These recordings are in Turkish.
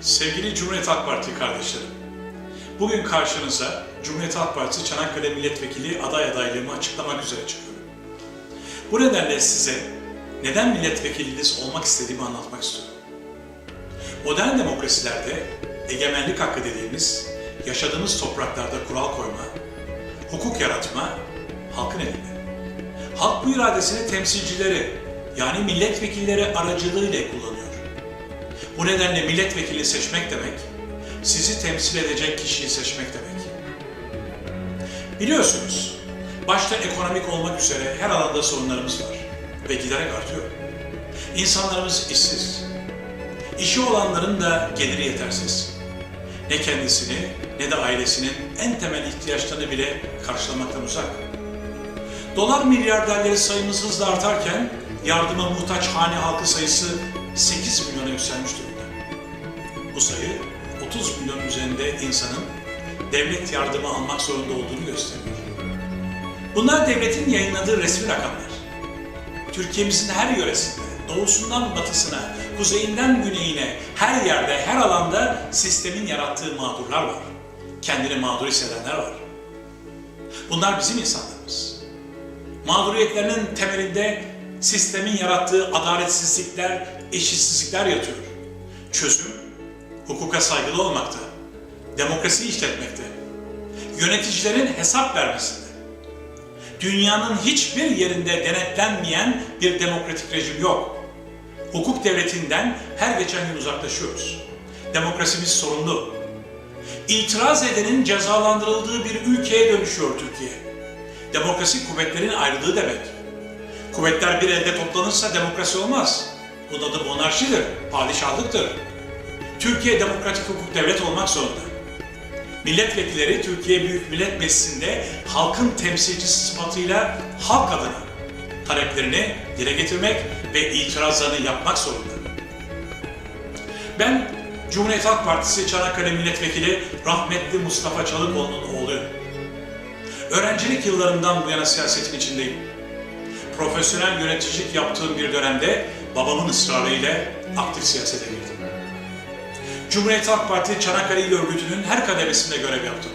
Sevgili Cumhuriyet Halk Parti kardeşlerim, bugün karşınıza Cumhuriyet Halk Partisi Çanakkale Milletvekili aday adaylığımı açıklamak üzere çıkıyorum. Bu nedenle size neden milletvekiliniz olmak istediğimi anlatmak istiyorum. Modern demokrasilerde egemenlik hakkı dediğimiz yaşadığımız topraklarda kural koyma, hukuk yaratma halkın elinde. Halk bu iradesini temsilcileri yani milletvekilleri aracılığıyla kullanıyor. Bu nedenle milletvekili seçmek demek, sizi temsil edecek kişiyi seçmek demek. Biliyorsunuz, başta ekonomik olmak üzere her alanda sorunlarımız var ve giderek artıyor. İnsanlarımız işsiz. İşi olanların da geliri yetersiz. Ne kendisini ne de ailesinin en temel ihtiyaçlarını bile karşılamaktan uzak. Dolar milyarderleri sayımız hızla artarken yardıma muhtaç hane halkı sayısı 8 milyona yükselmiş durumda. Bu sayı 30 milyon üzerinde insanın devlet yardımı almak zorunda olduğunu gösteriyor. Bunlar devletin yayınladığı resmi rakamlar. Türkiye'mizin her yöresinde, doğusundan batısına, kuzeyinden güneyine, her yerde, her alanda sistemin yarattığı mağdurlar var. Kendini mağdur hissedenler var. Bunlar bizim insanlarımız. Mağduriyetlerinin temelinde sistemin yarattığı adaletsizlikler, eşitsizlikler yatıyor. Çözüm, hukuka saygılı olmakta, demokrasiyi işletmekte, yöneticilerin hesap vermesinde. Dünyanın hiçbir yerinde denetlenmeyen bir demokratik rejim yok. Hukuk devletinden her geçen gün uzaklaşıyoruz. Demokrasimiz sorunlu. İtiraz edenin cezalandırıldığı bir ülkeye dönüşüyor Türkiye. Demokrasi kuvvetlerin ayrılığı demek. Kuvvetler bir elde toplanırsa demokrasi olmaz. Bunun adı monarşidir, padişahlıktır. Türkiye demokratik hukuk devlet olmak zorunda. Milletvekilleri Türkiye Büyük Millet Meclisi'nde halkın temsilcisi sıfatıyla halk adına taleplerini dile getirmek ve itirazlarını yapmak zorunda. Ben Cumhuriyet Halk Partisi Çanakkale Milletvekili rahmetli Mustafa Çalıkoğlu'nun oğluyum. Öğrencilik yıllarımdan bu yana siyasetin içindeyim. Profesyonel yöneticilik yaptığım bir dönemde babamın ısrarıyla aktif siyasete girdim. Cumhuriyet Halk Parti Çanakkale İl Örgütü'nün her kademesinde görev yaptım.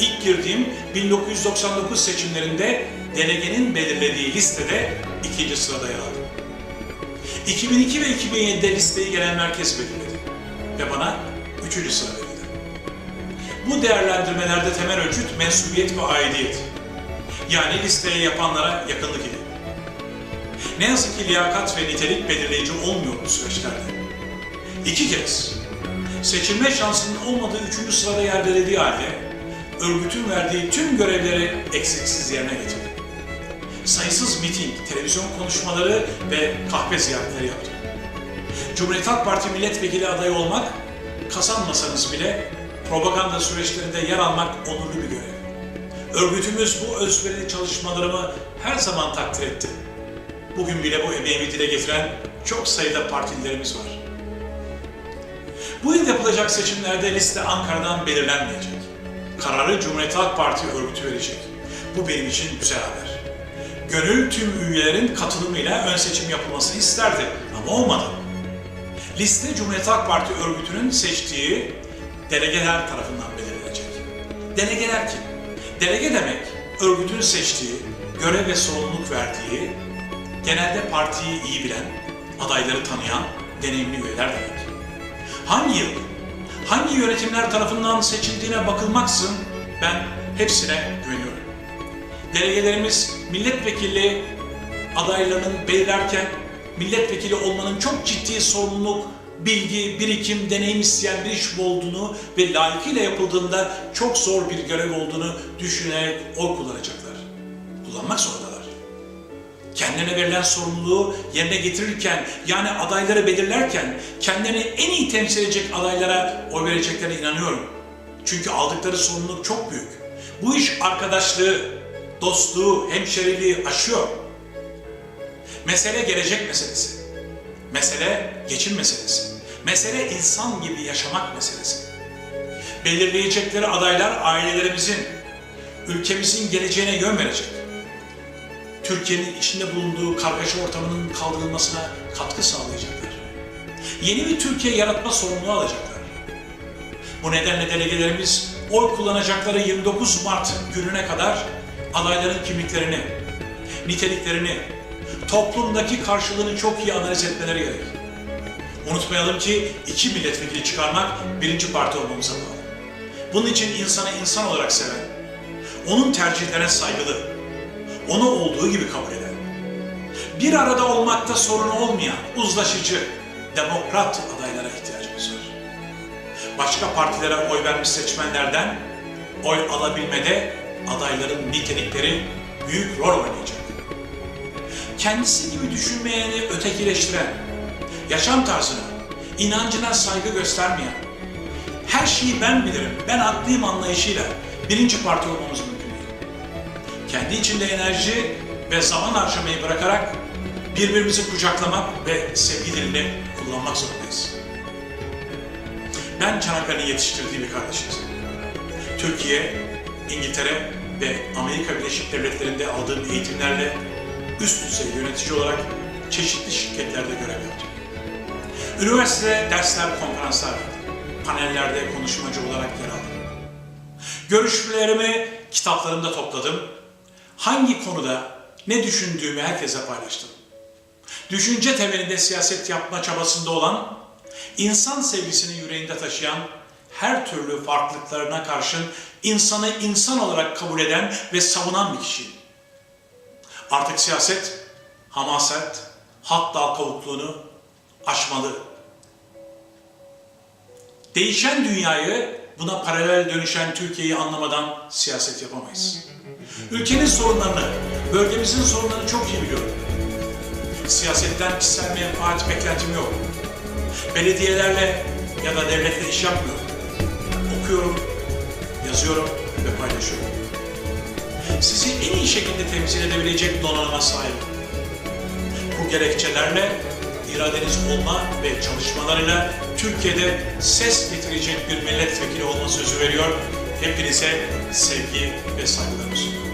İlk girdiğim 1999 seçimlerinde delegenin belirlediği listede ikinci sırada yer aldım. 2002 ve 2007'de listeyi genel merkez belirledi ve bana üçüncü sıra verildi. Bu değerlendirmelerde temel ölçüt mensubiyet ve aidiyet. Yani listeye yapanlara yakınlık idi. Ne yazık ki liyakat ve nitelik belirleyici olmuyor bu süreçlerde. İki kez seçilme şansının olmadığı üçüncü sırada yer verildiği halde örgütün verdiği tüm görevleri eksiksiz yerine getirdi. Sayısız miting, televizyon konuşmaları ve kahve ziyaretleri yaptı. Cumhuriyet Halk Parti milletvekili adayı olmak, kazanmasanız bile propaganda süreçlerinde yer almak onurlu bir görev. Örgütümüz bu özverili çalışmalarımı her zaman takdir etti. Bugün bile bu emeğimi dile getiren çok sayıda partililerimiz var. Bu yıl yapılacak seçimlerde liste Ankara'dan belirlenmeyecek. Kararı Cumhuriyet Halk Parti örgütü verecek. Bu benim için güzel haber. Gönül tüm üyelerin katılımıyla ön seçim yapılmasını isterdi ama olmadı. Liste Cumhuriyet Halk Parti örgütünün seçtiği delegeler tarafından belirlenecek. Delegeler kim? Delege demek örgütün seçtiği, görev ve sorumluluk verdiği, genelde partiyi iyi bilen, adayları tanıyan deneyimli üyeler demek. Hangi yıl, hangi yönetimler tarafından seçildiğine bakılmaksın ben hepsine güveniyorum. Delegelerimiz milletvekili adaylarının belirlerken milletvekili olmanın çok ciddi sorumluluk, bilgi, birikim, deneyim isteyen bir iş olduğunu ve layıkıyla yapıldığında çok zor bir görev olduğunu düşünerek oy kullanacaklar. Kullanmak zorundalar. Kendilerine verilen sorumluluğu yerine getirirken yani adayları belirlerken kendilerini en iyi temsil edecek adaylara oy vereceklerine inanıyorum. Çünkü aldıkları sorumluluk çok büyük. Bu iş arkadaşlığı, dostluğu, hemşeriliği aşıyor. Mesele gelecek meselesi. Mesele geçim meselesi. Mesele insan gibi yaşamak meselesi. Belirleyecekleri adaylar ailelerimizin, ülkemizin geleceğine yön verecek. Türkiye'nin içinde bulunduğu kargaşa ortamının kaldırılmasına katkı sağlayacaklar. Yeni bir Türkiye yaratma sorumluluğu alacaklar. Bu nedenle delegelerimiz oy kullanacakları 29 Mart gününe kadar adayların kimliklerini, niteliklerini, toplumdaki karşılığını çok iyi analiz etmeleri gerek. Unutmayalım ki iki milletvekili çıkarmak birinci parti olmamıza bağlı. Bunun için insanı insan olarak seven, onun tercihlerine saygılı, onu olduğu gibi kabul eden, bir arada olmakta sorun olmayan, uzlaşıcı, demokrat adaylara ihtiyacımız var. Başka partilere oy vermiş seçmenlerden oy alabilmede adayların nitelikleri büyük rol oynayacak. Kendisi gibi düşünmeyeni ötekileştiren, yaşam tarzına, inancına saygı göstermeyen, her şeyi ben bilirim, ben haklıyım anlayışıyla birinci parti olmamız mümkün. Kendi içinde enerji ve zaman harcamayı bırakarak birbirimizi kucaklamak ve sevgi kullanmak zorundayız. Ben Çanakkale'nin yetiştirdiği bir kardeşiz. Türkiye, İngiltere ve Amerika Birleşik Devletleri'nde aldığım eğitimlerle üst düzey yönetici olarak çeşitli şirketlerde görev yaptım. Üniversitede dersler, konferanslar verdim. Panellerde konuşmacı olarak yer aldım. Görüşmelerimi kitaplarımda topladım. Hangi konuda ne düşündüğümü herkese paylaştım. Düşünce temelinde siyaset yapma çabasında olan, insan sevgisini yüreğinde taşıyan, her türlü farklılıklarına karşın insanı insan olarak kabul eden ve savunan bir kişiyim. Artık siyaset, hamaset, halk kavukluğunu aşmalı. Değişen dünyayı, buna paralel dönüşen Türkiye'yi anlamadan siyaset yapamayız. Ülkenin sorunlarını, bölgemizin sorunlarını çok iyi biliyorum. Siyasetten kişisel menfaat beklentim yok. Belediyelerle ya da devletle iş yapmıyorum. Okuyorum, yazıyorum ve paylaşıyorum. Sizi en iyi şekilde temsil edebilecek donanıma sahibim. Bu gerekçelerle iradeniz olma ve çalışmalarıyla Türkiye'de ses getirecek bir milletvekili olma sözü veriyor. Hepinize sevgi ve saygılarımı sunuyorum.